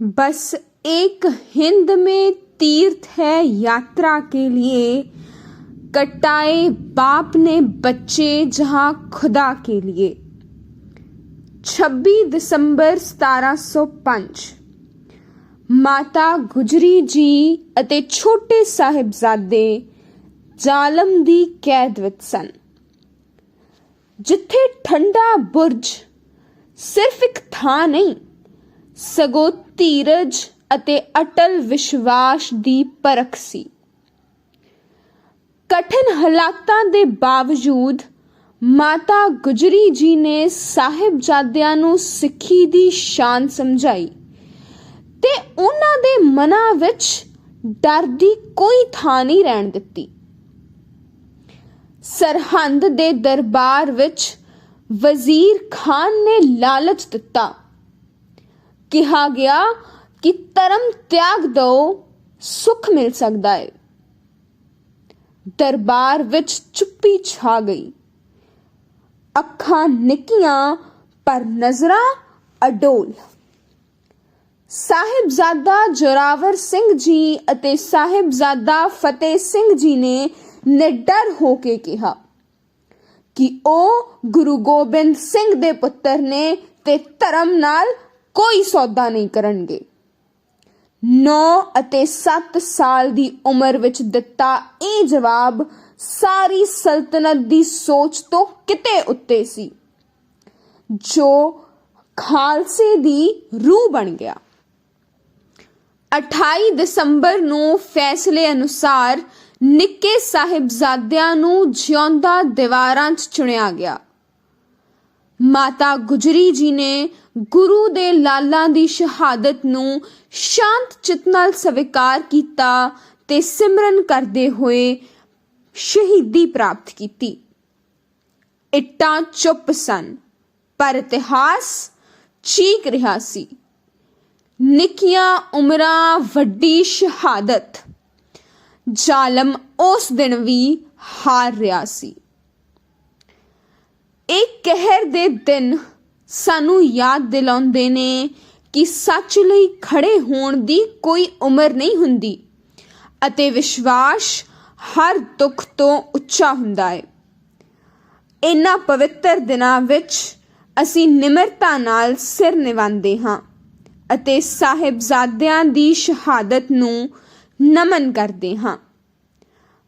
बस एक हिंद में तीर्थ है यात्रा के लिए कटाए बाप ने बच्चे जहां खुदा के लिए 26 ਦਸੰਬਰ 1705 ਮਾਤਾ ਗੁਜਰੀ ਜੀ ਅਤੇ ਛੋਟੇ ਸਾਹਿਬਜ਼ਾਦੇ ਜ਼ਾਲਮ ਦੀ ਕੈਦ ਵਿੱਚ ਸਨ ਜਿੱਥੇ ਠੰਡਾ ਬੁਰਜ ਸਿਰਫ ਇੱਕ ਥਾਂ ਨਹੀਂ ਸਗੋਂ ਧੀਰਜ ਅਤੇ ਅਟਲ ਵਿਸ਼ਵਾਸ ਦੀ ਪਰਖ ਸੀ। ਕਠਿਨ ਹਾਲਾਤਾਂ ਦੇ ਬਾਵਜੂਦ ਮਾਤਾ ਗੁਜਰੀ ਜੀ ਨੇ ਸਾਹਿਬਜ਼ਾਦਿਆਂ ਨੂੰ ਸਿੱਖੀ ਦੀ ਸ਼ਾਨ ਸਮਝਾਈ ਤੇ ਉਹਨਾਂ ਦੇ ਮਨਾਂ ਵਿੱਚ ਡਰ ਦੀ ਕੋਈ ਥਾਂ ਨਹੀਂ ਰਹਿਣ ਦਿੱਤੀ। ਸਰਹੰਦ ਦੇ ਦਰਬਾਰ ਵਿੱਚ ਵਜ਼ੀਰ ਖਾਨ ਨੇ ਲਾਲਚ ਦਿੱਤਾ ਕਿਹਾ ਗਿਆ ਕਿ ਧਰਮ ਤਿਆਗ ਦੋ ਸੁਖ ਮਿਲ ਸਕਦਾ ਹੈ ਦਰਬਾਰ ਵਿੱਚ ਚੁੱਪੀ ਛਾ ਗਈ। ਅੱਖਾਂ ਨਿੱਕੀਆਂ, ਪਰ ਨਜ਼ਰਾਂ ਅਡੋਲ। ਸਾਹਿਬਜ਼ਾਦਾ ਜੋਰਾਵਰ ਸਿੰਘ ਜੀ ਅਤੇ ਸਾਹਿਬਜ਼ਾਦਾ ਫਤਿਹ ਸਿੰਘ ਜੀ ਨੇ ਨਿਡਰ ਹੋ ਕੇ ਕਿਹਾ ਕਿ ਉਹ ਗੁਰੂ ਗੋਬਿੰਦ ਸਿੰਘ ਦੇ ਪੁੱਤਰ ਨੇ ਤੇ ਧਰਮ ਨਾਲ ਕੋਈ ਸੌਦਾ ਨਹੀਂ ਕਰਨਗੇ। 9 ਅਤੇ 7 ਸਾਲ ਦੀ ਉਮਰ ਵਿੱਚ ਦਿੱਤਾ ਇਹ ਜਵਾਬ ਸਾਰੀ ਸਲਤਨਤ ਦੀ ਸੋਚ ਤੋਂ ਕਿਤੇ ਉੱਤੇ ਸੀ, ਜੋ ਖਾਲਸੇ ਦੀ ਰੂਹ ਬਣ ਗਿਆ। 28 ਦਸੰਬਰ ਨੂੰ ਫੈਸਲੇ ਅਨੁਸਾਰ ਨਿੱਕੇ ਸਾਹਿਬਜ਼ਾਦਿਆਂ ਨੂੰ ਜਿਉਂਦਾ ਦੀਵਾਰਾਂ 'ਚ ਚੁਣਿਆ ਗਿਆ। ਮਾਤਾ ਗੁਜਰੀ ਜੀ ਨੇ ਗੁਰੂ ਦੇ ਲਾਲਾਂ ਦੀ ਸ਼ਹਾਦਤ ਨੂੰ ਸ਼ਾਂਤ ਚਿੱਤ ਨਾਲ ਸਵੀਕਾਰ ਕੀਤਾ ਤੇ ਸਿਮਰਨ ਕਰਦੇ ਹੋਏ ਸ਼ਹੀਦੀ ਪ੍ਰਾਪਤ ਕੀਤੀ। ਇੱਟਾਂ ਚੁੱਪ ਸਨ, ਪਰ ਇਤਿਹਾਸ ਚੀਕ ਰਿਹਾ ਸੀ। ਨਿੱਕੀਆਂ ਉਮਰਾਂ ਵੱਡੀ ਸ਼ਹਾਦਤ। ਜ਼ਾਲਮ ਉਸ ਦਿਨ ਵੀ ਹਾਰ ਰਿਹਾ ਸੀ। ਇਹ ਕਹਿਰ ਦੇ ਦਿਨ ਸਾਨੂੰ ਯਾਦ ਦਿਲਾਉਂਦੇ ਨੇ ਕਿ ਸੱਚ ਲਈ ਖੜੇ ਹੋਣ ਦੀ ਕੋਈ ਉਮਰ ਨਹੀਂ ਹੁੰਦੀ ਅਤੇ ਵਿਸ਼ਵਾਸ ਹਰ ਦੁੱਖ ਤੋਂ ਉੱਚਾ ਹੁੰਦਾ ਹੈ। ਇਨ੍ਹਾਂ ਪਵਿੱਤਰ ਦਿਨਾਂ ਵਿੱਚ ਅਸੀਂ ਨਿਮਰਤਾ ਨਾਲ ਸਿਰ ਨਿਵਾਉਂਦੇ ਹਾਂ ਅਤੇ ਸਾਹਿਬਜ਼ਾਦਿਆਂ ਦੀ ਸ਼ਹਾਦਤ ਨੂੰ ਨਮਨ ਕਰਦੇ ਹਾਂ।